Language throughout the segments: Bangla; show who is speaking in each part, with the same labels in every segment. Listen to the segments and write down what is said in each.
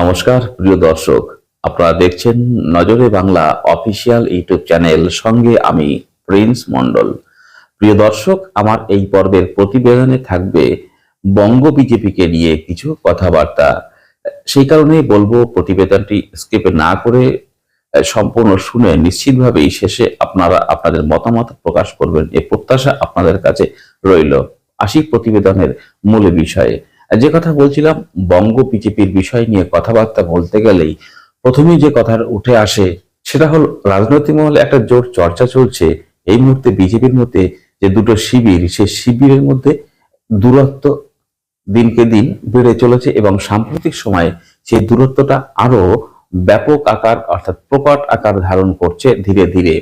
Speaker 1: নমস্কার, প্রিয় দর্শক। আপনারা দেখছেন নজরে বাংলা অফিসিয়াল ইউটিউব চ্যানেল, সঙ্গে আমি প্রিন্স মন্ডল প্রিয় দর্শক, আমার এই পর্বের প্রতিবেদনে থাকবে বঙ্গ বিজেপিকে নিয়ে কিছু কথাবার্তা। সেই কারণেই বলব, প্রতিবেদনটি স্কিপ না করে সম্পূর্ণ শুনে নিশ্চিতভাবেই শেষে আপনারা আপনাদের মতামত প্রকাশ করবেন। এ প্রত্যাশা আপনাদের কাছে রইল। আসি প্রতিবেদনের মূল বিষয়ে। যে কথা বলছিলাম, বঙ্গ বিজেপির বিষয় নিয়ে কথাবার্তা বলতে গেলেই প্রথমেই যে কথার উঠে আসে, সেটা হল রাজনৈতিক মহলে একটা জোর চর্চা চলছে। এই মুহূর্তে বিজেপির মধ্যে যে দুটো শিবির সে শিবিরের মধ্যে দূরত্ব দিনকে দিন বেড়ে চলেছে এবং সাম্প্রতিক সময়ে সেই দূরত্বটা আরও ব্যাপক আকার, অর্থাৎ প্রকট আকার ধারণ করছে ধীরে ধীরে।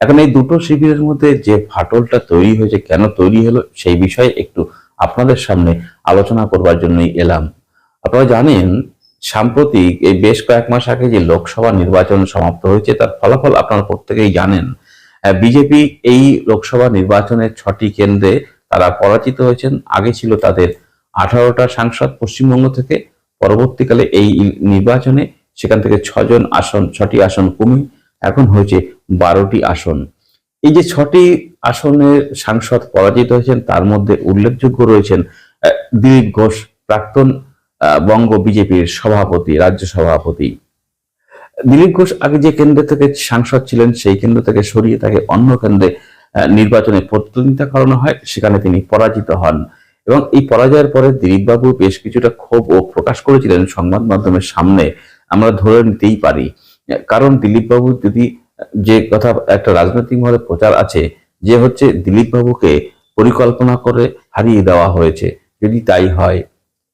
Speaker 1: এখন এই দুটো শিবিরের মধ্যে যে ফাটলটা তৈরি হয়েছে, কেন তৈরি হলো সেই বিষয়ে একটু আপনাদের সামনে আলোচনা করবার জন্যই এলাম। আপনারা জানেন, সাম্প্রতিক এই বেশ কয়েক মাস আগে যে লোকসভা নির্বাচন সমাপ্ত হয়েছে, তার ফলাফল আপনারা প্রত্যেকেই জানেন। বিজেপি এই লোকসভা নির্বাচনের ছটি কেন্দ্রে তারা পরাজিত হয়েছেন। আগে ছিল তাদের আঠারোটা সাংসদ পশ্চিমবঙ্গ থেকে, পরবর্তীকালে এই নির্বাচনে সেখান থেকে ছজন আসন, ছটি আসন কমে, এখন হয়েছে বারোটি আসন। এই যে ছটি আসনের সাংসদ পরাজিত হয়েছেন, তার মধ্যে উল্লেখযোগ্য রয়েছেন দিলীপ ঘোষ, প্রাক্তন বঙ্গ বিজেপির সভাপতি, রাজ্য সভাপতি। দিলীপ ঘোষ আগে যে কেন্দ্র থেকে সাংসদ ছিলেন, সেই কেন্দ্র থেকে সরিয়ে তাকে অন্য কেন্দ্রে নির্বাচনে প্রতিদ্বন্দ্বিতা করানো হয়, সেখানে তিনি পরাজিত হন। এবং এই পরাজয়ের পরে দিলীপবাবু বেশ কিছুটা ক্ষোভ ও প্রকাশ করেছিলেন সংবাদ মাধ্যমের সামনে, আমরা ধরে নিতেই পারি। কারণ দিলীপবাবু যদি যে কথা একটা রাজনৈতিক মহলে প্রচার আছে, যে হচ্ছে দিলীপ বাবুকে পরিকল্পনা করে হারিয়ে দেওয়া হয়েছে। যদি তাই হয়,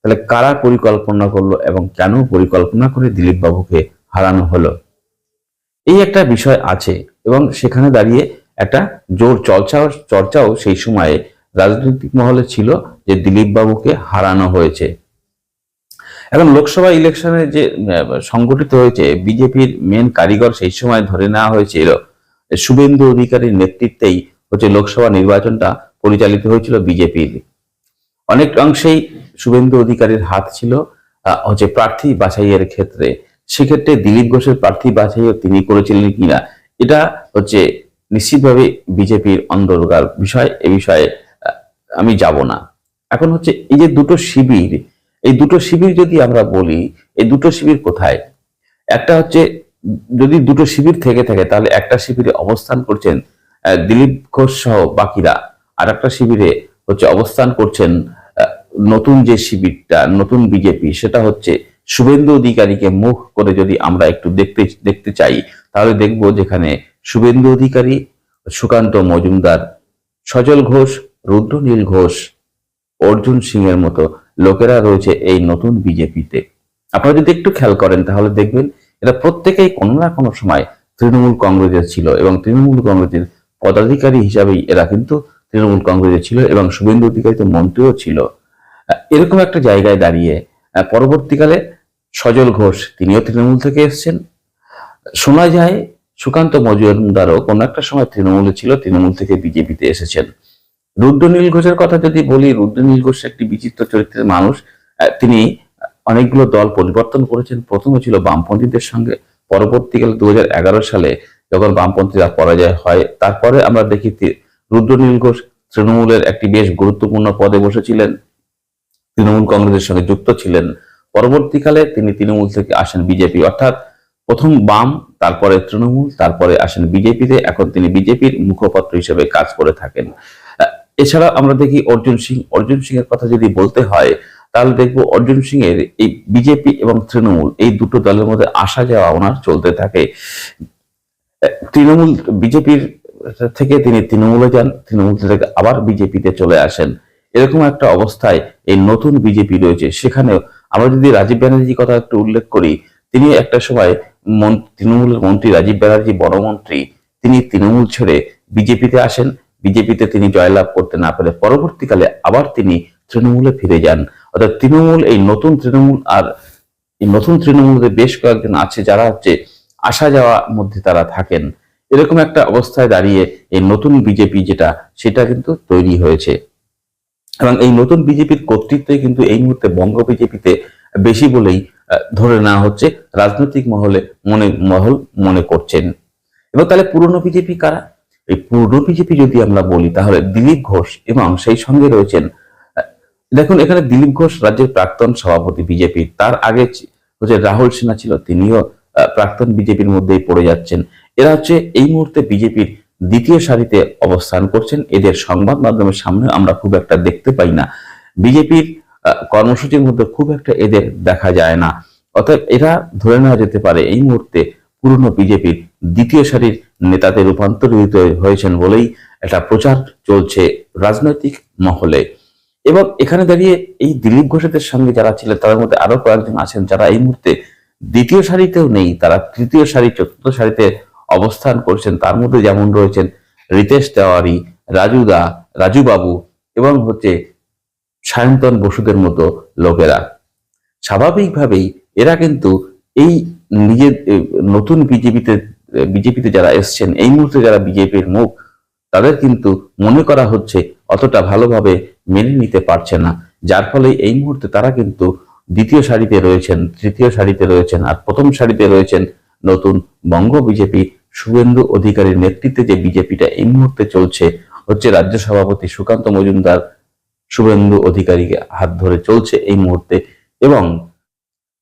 Speaker 1: তাহলে কারা পরিকল্পনা করল এবং কেন পরিকল্পনা করে দিলীপ বাবুকে হারানো হলো? এই একটা বিষয় আছে এবং সেখানে দাঁড়িয়ে একটা জোর চর্চাও চর্চাও সেই সময়ে রাজনৈতিক মহলে ছিল যে দিলীপ বাবুকে হারানো হয়েছে। এখন লোকসভা ইলেকশনে যে সংগঠিত হয়েছে, বিজেপির মেন কারিগর সেই সময় ধরে নেওয়া হয়েছিল শুভেন্দু অধিকারীর নেতৃত্বেই হচ্ছে লোকসভা নির্বাচনটা পরিচালিত হয়েছিল বিজেপির। অনেক অংশেই শুভেন্দু অধিকারীর হাত ছিল হচ্ছে প্রার্থী বাছাইয়ের ক্ষেত্রে। সেক্ষেত্রে দিলীপ ঘোষের প্রার্থী বাছাইও তিনি করেছিলেন কিনা, এটা হচ্ছে নিশ্চিতভাবে বিজেপির অন্তর্গার বিষয়, এ বিষয়ে আমি যাব না। এখন হচ্ছে এই যে দুটো শিবির এই দুটো শিবির যদি আমরা বলি, এই দুটো শিবির কোথায়? একটা হচ্ছে যদি দুটো শিবির থেকে থাকে, তাহলে একটা শিবিরে অবস্থান করছেন দিলীপ ঘোষ সহ বাকিরা। আর একটা শিবিরে হচ্ছে অবস্থান করছেন নতুন যে শিবিরটা, নতুন বিজেপি, সেটা হচ্ছে শুভেন্দু অধিকারীকে মুখ করে যদি আমরা একটু দেখতে দেখতে চাই, তাহলে দেখব যেখানে শুভেন্দু অধিকারী, সুকান্ত মজুমদার, সজল ঘোষ, রুদ্রনীল ঘোষ, অর্জুন সিং এর মতো লোকেরা রয়েছে এই নতুন বিজেপিতে। আপনারা যদি একটু খেয়াল করেন, তাহলে দেখবেন এরা প্রত্যেকেই কোনো না কোনো সময় তৃণমূল কংগ্রেসের ছিল এবং তৃণমূল কংগ্রেসের পদাধিকারী হিসাবেই এরা কিন্তু তৃণমূল কংগ্রেসের ছিল এবং শুভেন্দু অধিকারী তো মন্ত্রীও ছিল। এরকম একটা জায়গায় দাঁড়িয়ে পরবর্তীকালে সজল ঘোষ, তিনিও তৃণমূল থেকে এসেছেন। শোনা যায় সুকান্ত মজুমদারও কোনো একটা সময় তৃণমূলে ছিল, তৃণমূল থেকে বিজেপিতে এসেছেন। রুদ্রনীল ঘোষের কথা যদি বলি, রুদ্রনীল ঘোষ একটি বিচিত্র চরিত্রের মানুষ। তিনি অনেকগুলো দল পরিবর্তন করেছেন। প্রথমে ছিল বামপন্থীদের সঙ্গে। পরবর্তীকালে দু হাজার এগারো সালে যখন বামপন্থীরা পরাজয় হয়, তারপরে আমরা দেখি রুদ্রনীল ঘোষ তৃণমূলের একটি বেশ গুরুত্বপূর্ণ পদে বসেছিলেন। তৃণমূল কংগ্রেসের সঙ্গে যুক্ত ছিলেন। পরবর্তীকালে তিনি তৃণমূল থেকে আসেন বিজেপি। অর্থাৎ প্রথম বাম, তারপরে তৃণমূল, তারপরে আসেন বিজেপিতে। এখন তিনি বিজেপির মুখপাত্র হিসেবে কাজ করে থাকেন। এছাড়া আমরা দেখি অর্জুন সিং। অর্জুন সিং এর কথা যদি বলতে হয়, তাহলে দেখব অর্জুন সিং এর এই বিজেপি এবং তৃণমূল, এই দুটো দলের মধ্যে আসা যাওয়া ওনার চলতে থাকে। তৃণমূল, বিজেপির থেকে তিনি তৃণমূলে যান, তৃণমূল থেকে আবার বিজেপিতে চলে আসেন। এরকম একটা অবস্থায় এই নতুন বিজেপি রয়েছে। সেখানেও আমরা যদি রাজীব ব্যানার্জির কথা একটু উল্লেখ করি, তিনি একটা সময় তৃণমূলের মন্ত্রী রাজীব ব্যানার্জি, বড় মন্ত্রী। তিনি তৃণমূল ছেড়ে বিজেপিতে আসেন। বিজেপিতে তিনি জয়লাভ করতে না পারে পরবর্তীকালে আবার তিনি তৃণমূলে ফিরে যান। অর্থাৎ তৃণমূল, এই নতুন তৃণমূল আর এই নতুন তৃণমূলের বেশ কয়েকজন আছে যারা হচ্ছে আসা যাওয়ার মধ্যে তারা থাকেন। এরকম একটা অবস্থায় দাঁড়িয়ে এই নতুন বিজেপি যেটা, সেটা কিন্তু তৈরি হয়েছে। এবং এই নতুন বিজেপির কর্তৃত্বে কিন্তু এই মুহূর্তে বঙ্গ বিজেপিতে বেশি বলেই ধরে নেওয়া হচ্ছে, রাজনৈতিক মহলে মনে মহল মনে করছেন। এবং তাহলে পুরনো বিজেপি কারা? এই পুরনো বিজেপি যদি আমরা বলি, তাহলে দিলীপ ঘোষ এবং সেই সঙ্গে রয়েছেন, দেখুন, এখানে দিলীপ ঘোষ রাজ্যের প্রাক্তন সভাপতি বিজেপি, তার আগে হচ্ছে রাহুল সিনহা ছিল, তিনিও প্রাক্তন বিজেপির মধ্যেই পড়ে যাচ্ছেন। এরা হচ্ছে এই মুহূর্তে বিজেপির দ্বিতীয় সারিতে অবস্থান করছেন। এদের সংবাদ মাধ্যমের সামনে আমরা খুব একটা দেখতে পাই না। বিজেপির কর্মসূচির মধ্যে খুব একটা এদের দেখা যায় না। অতএব এরা ধরে নেওয়া যেতে পারে, এই মুহূর্তে পুরনো বিজেপির দ্বিতীয় সারির নেতাতে রূপান্তরিত হয়েছেন বলেই একটা প্রচার চলছে রাজনৈতিক মহলে। এবং এখানে দাঁড়িয়ে এই দিলীপ ঘোষেদের সঙ্গে যারা ছিলেন, তাদের মধ্যে আরও কয়েকজন আছেন যারা এই মুহূর্তে দ্বিতীয় সারিতেও নেই, তারা তৃতীয় সারি, চতুর্থ সারিতে অবস্থান করছেন। তার মধ্যে যেমন রয়েছেন রিতেশ তেওয়ারি, রাজু দা, রাজু বাবু এবং হচ্ছে সায়ন্তন বসুদের মতো লোকেরা। স্বাভাবিকভাবেই এরা কিন্তু এই নিজের নতুন বিজেপিতে বিজেপিতে যারা এসছেন, এই মুহূর্তে যারা বিজেপির মুখ, তাদের কিন্তু মনে করা হচ্ছে অতটা ভালোভাবে মেনে নিতে পারছে না। যার ফলে এই মুহূর্তে তারা কিন্তু দ্বিতীয় সারিতে রয়েছেন, তৃতীয় সারিতে রয়েছেন আর প্রথম সারিতে রয়েছেন নতুন বঙ্গ বিজেপি। শুভেন্দু অধিকারীর নেতৃত্বে যে বিজেপিটা এই মুহূর্তে চলছে হচ্ছে রাজ্য সভাপতি সুকান্ত মজুমদার। শুভেন্দু অধিকারীকে হাত ধরে চলছে এই মুহূর্তে এবং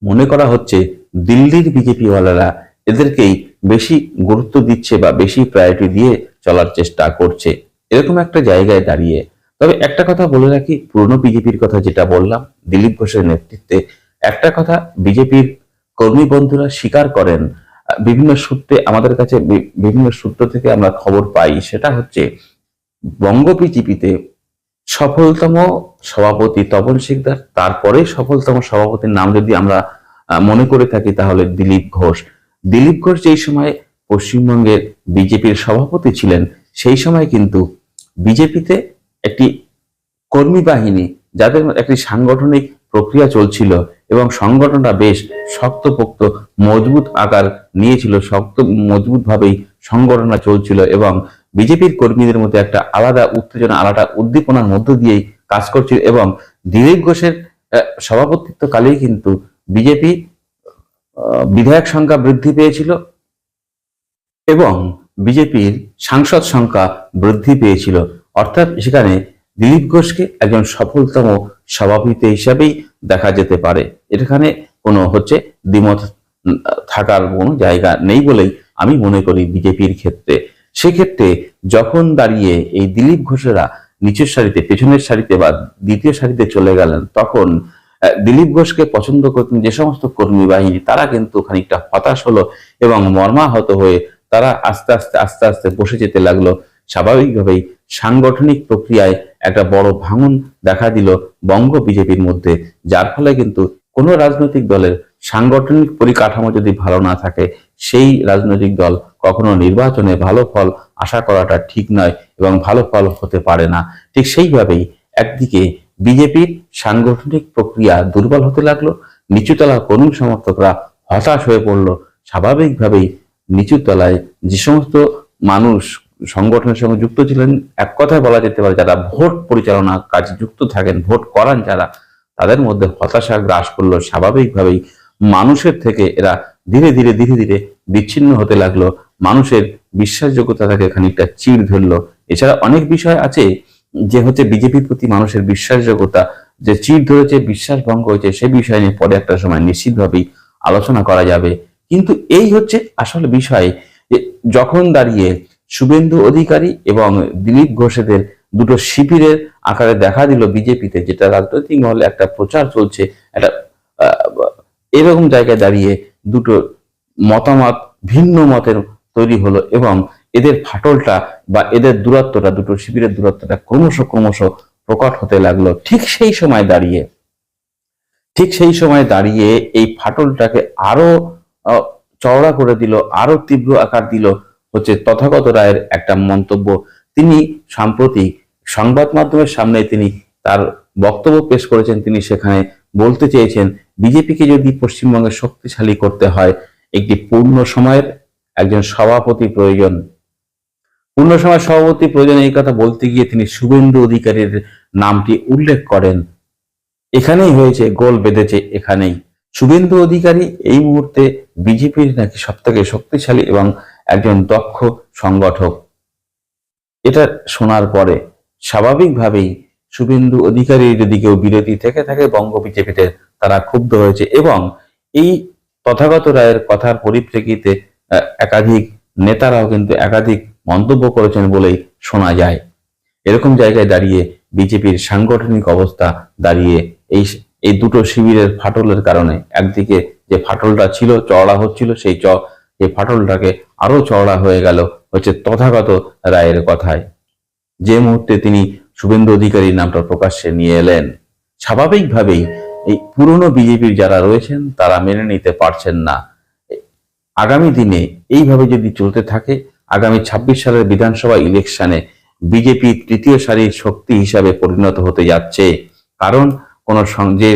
Speaker 1: মনে করা হচ্ছে দিল্লির বিজেপিওয়ালারা এদেরকেই বেশি গুরুত্ব দিচ্ছে বা বেশি প্রায়োরিটি দিয়ে চলার চেষ্টা করছে। এরকম একটা জায়গায় দাঁড়িয়ে। তবে একটা কথা বলে রাখি, পুরনো বিজেপির কথা যেটা বললাম, দিলীপ ঘোষের নেতৃত্বে, একটা কথা বিজেপির কর্মী বন্ধুরা স্বীকার করেন, বিভিন্ন সূত্রে, আমাদের কাছে বিভিন্ন সূত্র থেকে আমরা খবর পাই, সেটা হচ্ছে বঙ্গ বিজেপিতে সফলতম সভাপতি তপন শিকদার তারপরে সফলতম সভাপতির নাম যদি আমরা মনে করে থাকি তাহলে দিলীপ ঘোষ। দিলীপ ঘোষ যেই সময় পশ্চিমবঙ্গের বিজেপির সভাপতি ছিলেন, সেই সময় কিন্তু বিজেপিতে একটি কর্মী বাহিনী, যাদের একটি সাংগঠনিক প্রক্রিয়া চলছিল এবং সংগঠনটা বেশ শক্তপোক্ত, মজবুত আকার নিয়েছিল, শক্ত মজবুত ভাবেই সংগঠনটা চলছিল এবং বিজেপির কর্মীদের মধ্যে একটা আলাদা উত্তেজনা, আলাদা উদ্দীপনার মধ্য দিয়েই কাজ করছিল এবং দিলীপ ঘোষের সভাপতিত্বকালেই কিন্তু বিজেপি বিধায়ক সংখ্যা বৃদ্ধি পেয়েছিল এবং বিজেপির সাংসদ সংখ্যা বৃদ্ধি পেয়েছিল। অর্থাৎ সেখানে দিলীপ ঘোষকে একজন সফলতম সভাপতি হিসাবেই দেখা যেতে পারে। এখানে কোনো হচ্ছে দ্বিমত থাকার কোনো জায়গা নেই বলেই আমি মনে করি বিজেপির ক্ষেত্রে। সেক্ষেত্রে যখন দাঁড়িয়ে এই দিলীপ ঘোষেরা নিচের সারিতে, পেছনের সারিতে বা দ্বিতীয় সারিতে চলে গেলেন, তখন দিলীপ ঘোষকে পছন্দ করতেন যে সমস্ত কর্মী বাহিনী, তারা কিন্তু খানিকটা হতাশ হলো এবং মর্মাহত হয়ে তারা আস্তে আস্তে আস্তে আস্তে বসে যেতে লাগল। স্বাভাবিকভাবেই সাংগঠনিক প্রক্রিয়ায় একটা বড় ভাঙন দেখা দিল বঙ্গ বিজেপির মধ্যে, যার ফলে কিন্তু কোনো রাজনৈতিক দলের সাংগঠনিক পরিকাঠামো যদি ভালো না থাকে, সেই রাজনৈতিক দল কখনো নির্বাচনে ভালো ফল আশা করাটা ঠিক নয় এবং ভালো ফল হতে পারে না। ঠিক সেইভাবেই একদিকে বিজেপির সাংগঠনিক প্রক্রিয়া দুর্বল হতে লাগল, নিচুতলার কর্মী সমর্থকরা হতাশ হয়ে পড়ল। স্বাভাবিকভাবেই নিচুতলায় যে সমস্ত মানুষ সংগঠনের সঙ্গে যুক্ত ছিলেন, এক কথায় বলা যেতে পারে যারা ভোট পরিচালনা কাজে যুক্ত থাকেন, ভোট করান যারা, তাদের মধ্যে হতাশা গ্রাস করল। স্বাভাবিকভাবেই মানুষের থেকে এরা ধীরে ধীরে ধীরে ধীরে বিচ্ছিন্ন হতে লাগল। মানুষের বিশ্বাসযোগ্যতা থেকে খানিকটা চিড় ধরলো। এছাড়া অনেক বিষয় আছে যে হচ্ছে বিজেপির প্রতি মানুষের বিশ্বাসযোগ্যতা, যে চিড় ধরেছে বিশ্বাস ভঙ্গ হয়েছে সে বিষয় নিয়ে পরে একটা সময় নিশ্চিতভাবেই আলোচনা করা যাবে। কিন্তু এই হচ্ছে আসল বিষয় যে যখন দাঁড়িয়ে শুভেন্দু অধিকারী এবং দিলীপ ঘোষেদের দুটো শিবিরের আকারে দেখা দিল বিজেপিতে, যেটা রাজনৈতিক মহলে একটা প্রচার চলছে, একটা এরকম জায়গায় দাঁড়িয়ে দুটো মতামত, ভিন্ন মতের তৈরি হলো এবং এদের ফাটলটা বা এদের দূরত্বটা, দুটো শিবিরের দূরত্বটা ক্রমশ ক্রমশ প্রকট হতে লাগল। ঠিক সেই সময় দাঁড়িয়ে, ঠিক সেই সময় দাঁড়িয়ে এই ফাটলটাকে আরও চওড়া করে দিল, আরও তীব্র আকার দিল হচ্ছে তথাগত রায়ের একটা মন্তব্য। তিনি সাম্প্রতিক সংবাদ মাধ্যমের সামনে তিনি তার বক্তব্য পেশ করেছেন। তিনি সেখানে বলতে চেয়েছেন, বিজেপিকে যদি পশ্চিমবঙ্গে শক্তিশালী করতে হয়, একটি পূর্ণ সময়ের একজন সভাপতি প্রয়োজন। পূর্ণ সময় সভাপতি প্রয়োজন এই কথা বলতে গিয়ে তিনি শুভেন্দু অধিকারীর নামটি উল্লেখ করেন। এখানেই হয়েছে, গোল বেঁধেছে এখানেই। শুভেন্দু অধিকারী এই মুহূর্তে বিজেপির নাকি সব থেকে শক্তিশালী এবং একজন দক্ষ সংগঠক। এটা শোনার পরে স্বাভাবিকভাবেই শুভেন্দু অধিকারীর যদি কেউ বিরতি থেকে থাকে, বঙ্গ বিজেপিতে তারা ক্ষুব্ধ হয়েছে এবং এই তথাগত রায়ের কথার পরিপ্রেক্ষিতে একাধিক নেতারাও কিন্তু একাধিক মন্তব্য করেছেন বলেই শোনা যায়। এরকম জায়গায় দাঁড়িয়ে বিজেপির সাংগঠনিক অবস্থা দাঁড়িয়ে এই এই দুটো শিবিরের ফাটলের কারণে একদিকে যে ফাটলটা ছিল, চওড়া হচ্ছিল, সেই চ সেই ফাটলটাকে আরও চওড়া হয়ে গেল হচ্ছে তথাগত রায়ের কথায়। যে মুহূর্তে তিনি শুভেন্দু অধিকারীর নামটা প্রকাশ্যে নিয়ে এলেন। স্বাভাবিকভাবেই এই পুরনো বিজেপির যারা রয়েছেন, তারা মেনে নিতে পারছেন না। আগামী দিনে এইভাবে যদি চলতে থাকে আগামী ছাব্বিশ সালের বিধানসভা ইলেকশনে বিজেপি তৃতীয় সারির শক্তি হিসাবে পরিণত হতে যাচ্ছে। কারণ কোন যে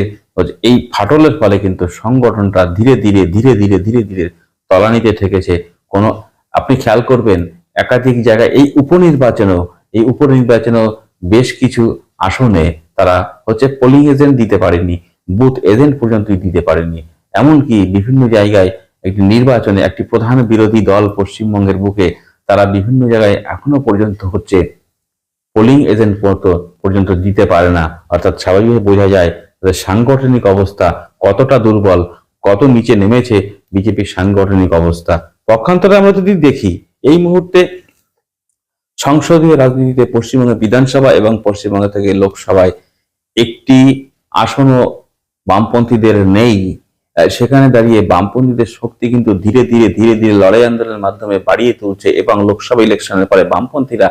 Speaker 1: এই ফাটলের ফলে কিন্তু সংগঠনটা ধীরে ধীরে ধীরে ধীরে ধীরে ধীরে তলানিতে ঠেকেছে। কোন, আপনি খেয়াল করবেন, একাধিক জায়গায় এই উপনির্বাচনেও এই উপনির্বাচনেও বেশ কিছু আসনে তারা হচ্ছে পোলিং এজেন্ট দিতে পারেনি বুথ এজেন্ট পর্যন্ত দিতে পারেনি এমনকি বিভিন্ন জায়গায় একটি নির্বাচনে একটি প্রধান বিরোধী দল পশ্চিমবঙ্গের বুকে তারা বিভিন্ন জায়গায় এখনও পর্যন্ত হচ্ছে পোলিং এজেন্ট পর্যন্ত দিতে পারে না। অর্থাৎ স্বাভাবিকভাবে বোঝা যায় তাদের সাংগঠনিক অবস্থা কতটা দুর্বল, কত নিচে নেমেছে বিজেপির সাংগঠনিক অবস্থা। পক্ষান্তরে আমরা যদি দেখি, এই মুহূর্তে সংসদীয় রাজনীতিতে পশ্চিমবঙ্গের বিধানসভা এবং পশ্চিমবঙ্গ থেকে লোকসভায় একটি আসনও বামপন্থীদের নেই। সেখানে দাঁড়িয়ে বামপন্থীদের শক্তি কিন্তু ধীরে ধীরে ধীরে ধীরে লড়াই আন্দোলনের মাধ্যমে বাড়িয়ে তুলছে এবং লোকসভা ইলেকশনের পরে বামপন্থীরা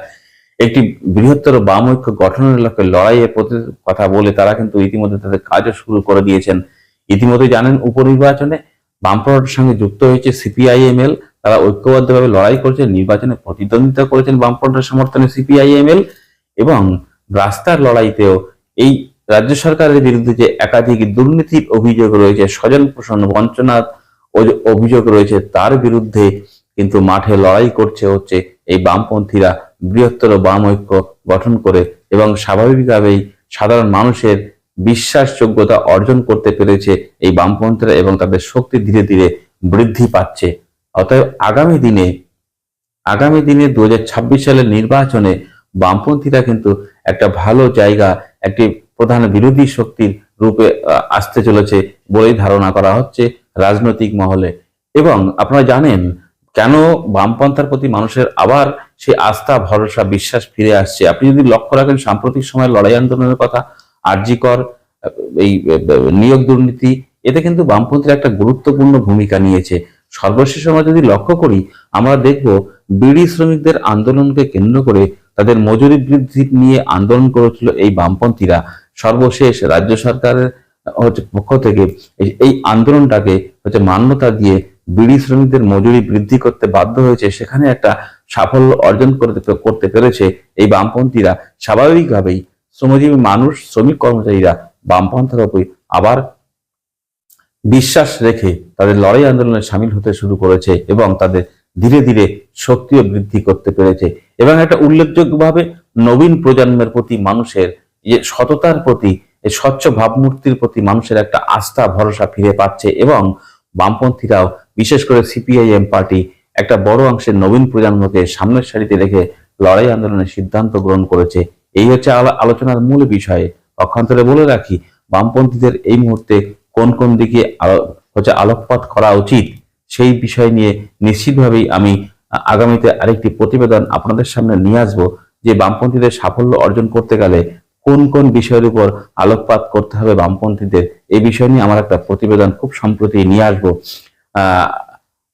Speaker 1: একটি বৃহত্তর বাম ঐক্য গঠনের লক্ষ্যে লড়াইয়ের প্রতি কথা বলে তারা কিন্তু ইতিমধ্যে তাদের কাজও শুরু করে দিয়েছেন। ইতিমধ্যে জানেন, উপনির্বাচনে বামফ্রন্টের সঙ্গে যুক্ত হয়েছে সিপিআইএমএল। তারা ঐক্যবদ্ধভাবে লড়াই করেছে, নির্বাচনে প্রতিদ্বন্দ্বিতা করেছেন বামফ্রন্টের সমর্থনে সিপিআইএমএল এবং রাস্তার লড়াইতেও এই রাজ্য সরকারের বিরুদ্ধে যে একাধিক দুর্নীতির অভিযোগ রয়েছে, স্বজন পোষণ বঞ্চনার অভিযোগ রয়েছে তার বিরুদ্ধে কিন্তু মাঠে লড়াই করছে হচ্ছে এই বামপন্থীরা। বৃহত্তর বাম ঐক্য গঠন করে এবং স্বাভাবিকভাবেই সাধারণ মানুষের বিশ্বাসযোগ্যতা অর্জন করতে পেরেছে এই বামপন্থীরা এবং তাদের শক্তি ধীরে ধীরে বৃদ্ধি পাচ্ছে। অতএব আগামী দিনে আগামী দিনে দু হাজার ছাব্বিশ সালের নির্বাচনে বামপন্থীরা কিন্তু একটা ভালো জায়গা, একটি প্রধান বিরোধী শক্তির রূপে আসতে চলেছে বলেই ধারণা করা হচ্ছে রাজনৈতিক মহলে। এবং আপনারা জানেন, কেন বামপন্থার প্রতি মানুষের আবার সে আস্থা, ভরসা, বিশ্বাস ফিরে আসছে? আপনি যদি লক্ষ্য রাখেন, সাম্প্রতিক সময় লড়াই আন্দোলনের কথা, আরজিকর এই নিয়োগ দুর্নীতি, এতে কিন্তু বামপন্থীর একটা গুরুত্বপূর্ণ ভূমিকা নিয়েছে। সর্বশেষ আমরা যদি লক্ষ্য করি, আমরা দেখব বিড়ি শ্রমিকদের আন্দোলনকে কেন্দ্র করে তাদের মজুরি বৃদ্ধি নিয়ে আন্দোলন করেছিল এই বামপন্থীরা। সর্বশেষ রাজ্য সরকারের পক্ষ থেকে এই- এই আন্দোলনটাকে হচ্ছে মান্যতা দিয়ে বিড়ি শ্রমিকদের মজুরি বৃদ্ধি করতে বাধ্য হয়েছে। সেখানে একটা সাফল্য অর্জন করতে করতে পেরেছে এই বামপন্থীরা। স্বাভাবিকভাবেই শ্রমজীবী মানুষ, শ্রমিক কর্মচারীরা বামপন্থার উপর আবার বিশ্বাস রেখে তাদের লড়াই আন্দোলনে সামিল হতে শুরু করেছে এবং তাদের ধীরে ধীরে শক্তিও বৃদ্ধি করতে পেরেছে। এবং একটা উল্লেখযোগ্যভাবে নবীন প্রজন্মের প্রতি মানুষের যে সততার প্রতি স্বচ্ছ ভাবমূর্তির প্রতি মানুষের একটা আস্থা, ভরসা ফিরে পাচ্ছে এবং বামপন্থীরাও, বিশেষ করে সিপিআইএম পার্টি, একটা বড় অংশের নবীন প্রজন্মকে সামনের সারিতে রেখে লড়াই আন্দোলনের সিদ্ধান্ত গ্রহণ করেছে। এই হচ্ছে আলো- আলোচনার মূল বিষয়ে। পক্ষান্তরে বলে রাখি, বামপন্থীদের এই মুহূর্তে কোন কোন দিকে হচ্ছে আলোকপাত করা উচিত? সেই বিষয় নিয়ে নিশ্চিতভাবেই আমি আগামীতে আরেকটি প্রতিবেদন আপনাদের সামনে নিয়ে আসব যে বামপন্থীদের সাফল্য অর্জন করতে গেলে কোন কোন বিষয়ের উপর আলোকপাত করতে হবে বামপন্থীদের, এই বিষয় নিয়ে আমার একটা প্রতিবেদন খুব সম্প্রতি নিয়ে আসব।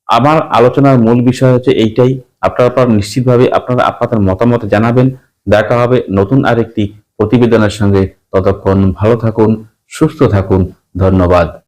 Speaker 1: আমার আলোচনার মূল বিষয় হচ্ছে এইটাই। আপনারা নিশ্চিতভাবে আপনারা আপনাদের মতামত জানাবেন। দেখা হবে নতুন আরেকটি প্রতিবেদনের সঙ্গে। ততক্ষণ ভালো থাকুন, সুস্থ থাকুন। ধন্যবাদ।